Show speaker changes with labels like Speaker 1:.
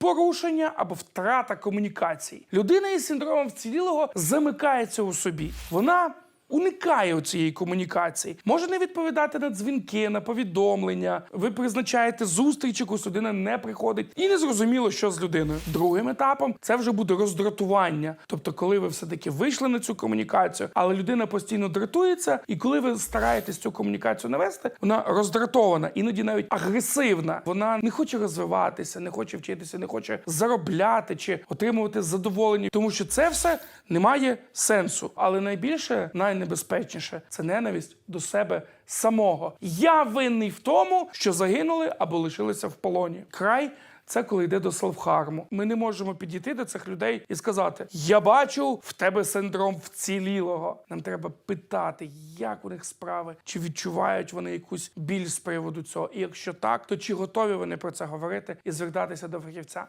Speaker 1: порушення або втрата комунікацій. Людина із синдромом вцілілого замикається у собі. Вона уникає цієї комунікації, може не відповідати на дзвінки, на повідомлення. Ви призначаєте зустріч, якусь людина не приходить, і не зрозуміло, що з людиною. Другим етапом це вже буде роздратування. Тобто, коли ви все таки вийшли на цю комунікацію, але людина постійно дратується, і коли ви стараєтесь цю комунікацію навести, вона роздратована, іноді навіть агресивна. Вона не хоче розвиватися, не хоче вчитися, не хоче заробляти чи отримувати задоволення, тому що це все не має сенсу. Але найбільше, найнебезпечніше це ненависть до себе самого. Я винний в тому, що загинули або лишилися в полоні. Край. Це коли йде до селфхарму. Ми не можемо підійти до цих людей і сказати: Я бачу в тебе синдром вцілілого. Нам треба питати, як у них справи, чи відчувають вони якусь біль з приводу цього. І якщо так, то чи готові вони про це говорити і звертатися до фахівця?